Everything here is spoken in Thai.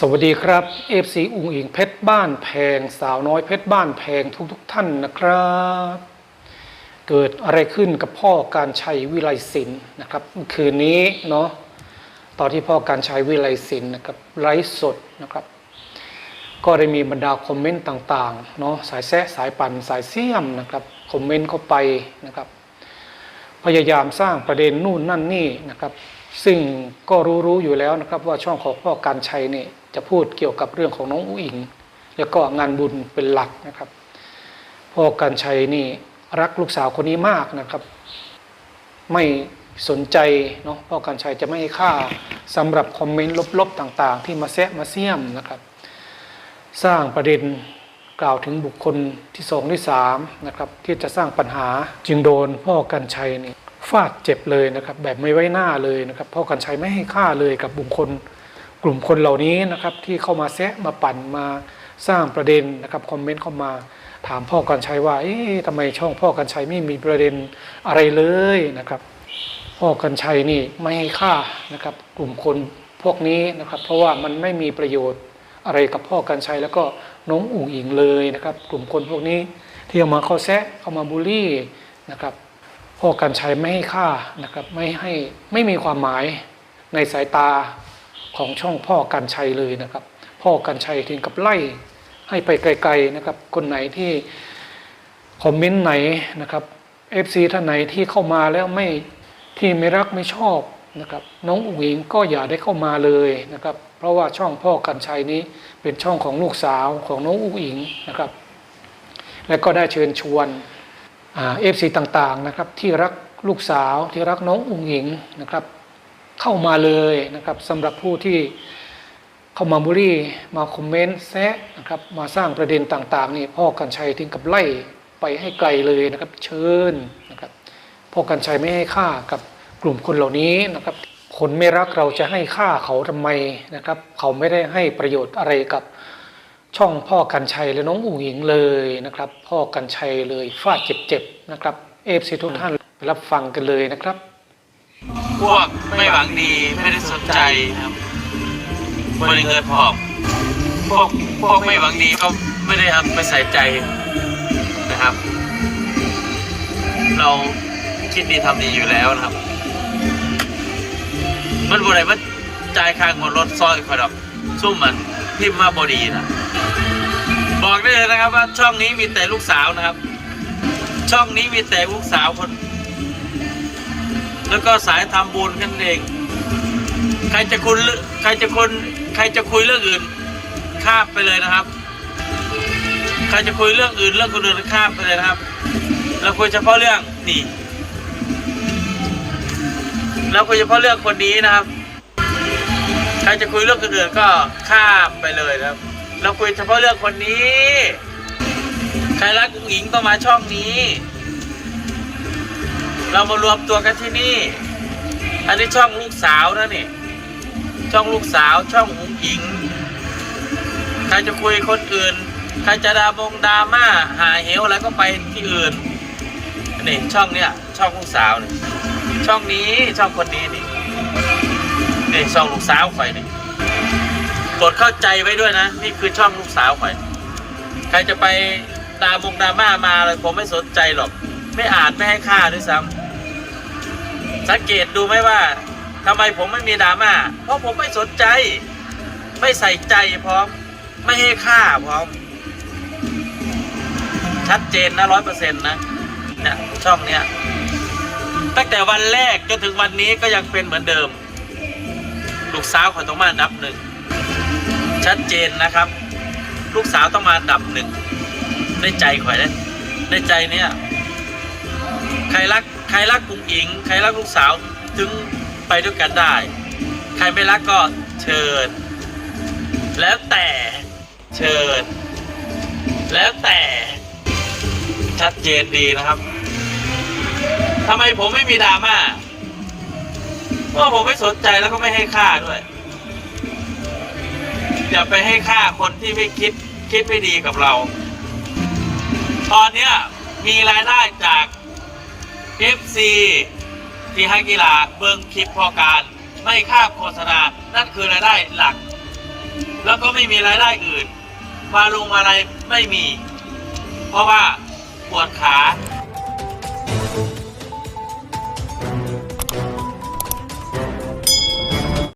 สวัสดีครับเอฟซีอุงอิงเพชรบ้านแพง สาวน้อยเพชรบ้านแพงทุกทุกท่านนะครับ เกิดอะไรขึ้นกับพ่อการชัยวิไลศิลป์นะครับเมื่อคืนนี้เนาะตอนที่พ่อการชัยวิไลศิลป์นะครับไลฟ์สดนะครับ ก็ได้มีบรรดาคอมเมนต์ต่างๆเนาะสายแซะสายปั่นสายเสี่ยมนะครับคอมเมนต์เข้าไปนะครับ พยายามสร้างประเด็นนู่นนั่นนี่นะครับซึ่งก็รู้ๆอยู่แล้วนะครับว่าช่องของพ่อการชัยเนี่ย จะพูดเกี่ยวกับเรื่องของน้องอุ๋งอิง แล้วก็งานบุญเป็นหลักนะครับพ่อการชัยนี่รักลูกสาวคนนี้มากนะครับ ไม่สนใจเนาะพ่อการชัยจะไม่ให้ค่าสำหรับคอมเมนต์ลบๆต่างๆ ที่มาแซะมาเสี่ยมนะครับ สร้างประเด็นกล่าวถึงบุคคลที่สองที่สามนะครับที่จะสร้างปัญหาจึงโดนพ่อกันชัยนี่ฟาดเจ็บเลยนะครับ แบบไม่ไว้หน้าเลยนะครับ พ่อกันชัยไม่ให้ค่าเลยกับบุคคล กลุ่มคนเหล่านี้นะครับที่เข้ามาแซะมาปั่นมาสร้างประเด็นนะครับคอมเมนต์เข้ามาถามพ่อกันชัยว่าเอ๊ะทำไมช่องพ่อกันชัยไม่มีประเด็นอะไรเลยนะครับ พ่อกันชัยนี่ไม่ให้ค่านะครับ กลุ่มคนพวกนี้นะครับ เพราะว่ามันไม่มีประโยชน์อะไรกับพ่อกันชัยแล้วก็น้องอุ๋งอิงเลยนะครับ กลุ่มคนพวกนี้ที่เอามาเข้าแซะเอามาบูลลี่นะครับพ่อกันชัยไม่ให้ค่านะครับ ไม่ให้ไม่มีความหมายในสายตา ของช่องพ่อกันชัยเลยนะครับ พ่อกันชัยถึงกับไล่ให้ไปไกลๆนะครับ คนไหนที่คอมเมนต์ไหนนะครับ FC ท่านไหนที่เข้ามาแล้วไม่ที่ไม่รักไม่ชอบนะครับ น้องอุ๋งอิงก็อย่าได้เข้ามาเลยนะครับ เพราะว่าช่องพ่อกันชัยนี้เป็นช่องของลูกสาวของน้องอุ๋งอิงนะครับ และก็ได้เชิญชวนเอฟซีต่างๆนะครับที่รักลูกสาวที่รักน้องอุ๋งอิงนะครับ เข้ามาเลยนะครับสำหรับผู้ที่เข้ามาบุรีมาคอมเมนต์แซะนะครับมาสร้างประเด็นต่างๆนี่พ่อกันชัยถึงกับไล่ไปให้ไกลเลยนะครับเชิญนะครับพ่อกันชัยไม่ให้ค่ากับกลุ่มคนเหล่านี้นะครับคนไม่รักเราจะให้ค่าเขาทำไมนะครับ เขาไม่ได้ให้ประโยชน์อะไรกับช่องพ่อกันชัยและน้องอุ๋งอิงเลยนะครับ พ่อกันชัยเลยฟาดเจ็บๆนะครับเอฟซีทุกท่านไปรับฟังกันเลยนะครับ พวกไม่หวังดีไม่ได้สนใจนะครับบริเงินพอกพวกพวกไม่หวังดีก็ไม่ได้ครับไม่ใส่ใจนะครับ เราคิดดีทำดีอยู่แล้วนะครับ มันบริมันจ่ายค่างวดรถซอยคอยดอกซุ่มมันพิมพ์มาบอดีนะบอกได้เลยนะครับว่าช่องนี้มีแต่ลูกสาวนะครับ ช่องนี้มีแต่ลูกสาวคน แล้วก็สายทำบุญกันเอง ใครจะคุยใครจะคนใครจะคุยเรื่องอื่นข้ามไปเลยนะครับ ใครจะคุยเรื่องอื่นเรื่องคนอื่นข้ามไปเลยนะครับเราคุยเฉพาะเรื่องนี่เราคุยเฉพาะเรื่องคนนี้นะครับ ใครจะคุยเรื่องอื่นก็ข้ามไปเลยนะครับ เราคุยเฉพาะเรื่องคนนี้ ใครรักกุ้งหญิงต้องมาช่องนี้ เรามารวมตัวกันที่นี่ อันนี้ช่องลูกสาวนะนี่ ช่องลูกสาวช่องหุงหญิง ใครจะคุยคนอื่น ใครจะดามงดาม่าหาเหวอะไรก็ไปที่อื่นนี่ช่องเนี้ยช่องลูกสาวนี่ช่องนี้ช่องคนนี้นี่นี่ช่องลูกสาวข่อยนี่กดเข้าใจไว้ด้วยนะ นี่คือช่องลูกสาวข่อย ใครจะไปดามงดาม่ามาเลยผมไม่สนใจหรอก ไม่อ่านไม่ให้ค่าด้วยซ้ำ สังเกตดูไหมว่าทำไมผมไม่มีดราม่า เพราะผมไม่สนใจ ไม่ใส่ใจพร้อม ไม่ให้ค่าพร้อม ชัดเจนนะร้อยเปอร์เซ็นต์นะเนี่ยช่องเนี้ย ตั้งแต่วันแรกจนถึงวันนี้ก็ยังเป็นเหมือนเดิม ลูกสาวขอยต้องมาดับหนึ่ง ชัดเจนนะครับ ลูกสาวต้องมาดับหนึ่งในใจข่อยนะในใจเนี้ยใครรัก ใครรักกุ้งอิง ใครรักลูกสาวถึงไปด้วยกันได้ ใครไม่รักก็เชิญ แล้วแต่เชิญ แล้วแต่ชัดเจนดีนะครับทำไมผมไม่มีดราม่าเพราะผมไม่สนใจแล้วก็ไม่ให้ค่าด้วยอย่าไปให้ค่าคนที่ไม่คิดคิดไม่ดีกับเรา ตอนเนี้ยมีรายได้จาก FC ที่ให้กีฬาเบิ้งคลิปพอการ ไม่ค่าโฆษณา นั่นคือรายได้หลัก แล้วก็ไม่มีรายได้อื่น มาลงมาอะไรไม่มี เพราะว่าปวดขา